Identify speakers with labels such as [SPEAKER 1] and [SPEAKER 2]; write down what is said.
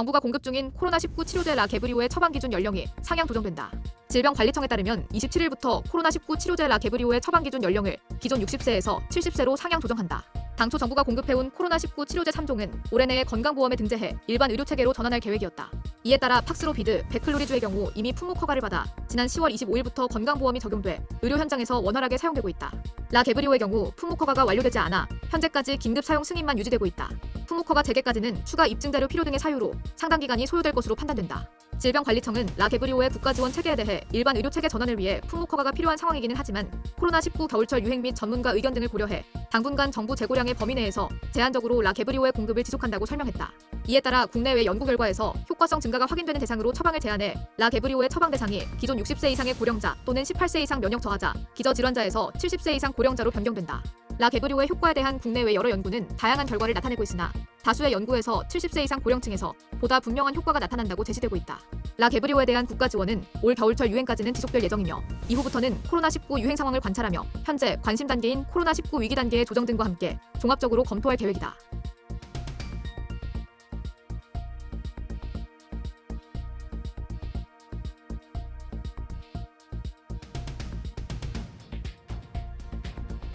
[SPEAKER 1] 정부가 공급 중인 코로나19 치료제 라게브리오의 처방 기준 연령이 상향 조정된다. 질병관리청에 따르면 27일부터 코로나19 치료제 라게브리오의 처방 기준 연령을 기존 60세에서 70세로 상향 조정한다. 당초 정부가 공급해온 코로나19 치료제 3종은 올해 내에 건강보험에 등재해 일반 의료체계로 전환할 계획이었다. 이에 따라 팍스로비드, 베클로리주의 경우 이미 품목 허가를 받아 지난 10월 25일부터 건강보험이 적용돼 의료 현장에서 원활하게 사용되고 있다. 라게브리오의 경우 품목 허가가 완료되지 않아 현재까지 긴급 사용 승인만 유지되고 있다. 품목 허가 재개까지는 추가 입증 자료 필요 등의 사유로 상당 기간이 소요될 것으로 판단된다. 질병관리청은 라게브리오의 국가지원 체계에 대해 일반 의료 체계 전환을 위해 품목 허가가 필요한 상황이기는 하지만 코로나19 겨울철 유행 및 전문가 의견 등을 고려해 당분간 정부 재고량의 범위 내에서 제한적으로 라게브리오의 공급을 지속한다고 설명했다. 이에 따라 국내외 연구 결과에서 효과성 증가가 확인되는 대상으로 처방을 제한해 라게브리오의 처방 대상이 기존 60세 이상의 고령자 또는 18세 이상 면역 저하자, 기저질환자에서 70세 이상 고령자로 변경된다. 라게브리오의 효과에 대한 국내외 여러 연구는 다양한 결과를 나타내고 있으나 다수의 연구에서 70세 이상 고령층에서 보다 분명한 효과가 나타난다고 제시되고 있다. 라게브리오에 대한 국가 지원은 올 겨울철 유행까지는 지속될 예정이며 이후부터는 코로나19 유행 상황을 관찰하며 현재 관심 단계인 코로나19 위기 단계의 조정 등과 함께 종합적으로 검토할 계획이다.